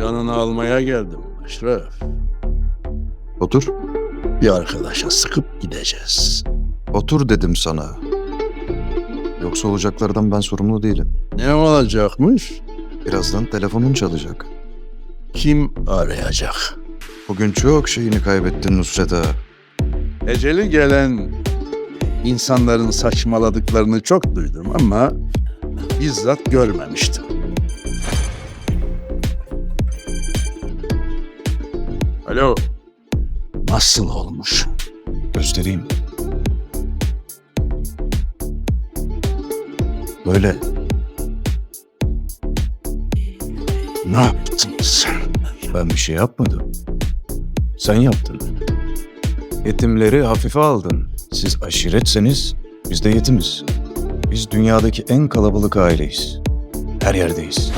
Canını almaya geldim Eşref. Otur. Bir arkadaşa sıkıp gideceğiz. Otur dedim sana. Yoksa olacaklardan ben sorumlu değilim. Ne olacakmış? Birazdan telefonun çalacak. Kim arayacak? Bugün çok şeyini kaybettin Nusret Ağa. Eceli gelen insanların saçmaladıklarını çok duydum ama bizzat görmemiştim. Alo. Nasıl olmuş? Göstereyim. Böyle. Ne yaptınız? Ben bir şey yapmadım. Sen yaptın. Yetimleri hafife aldın. Siz aşiretseniz biz de yetimiz. Biz dünyadaki en kalabalık aileyiz. Her yerdeyiz.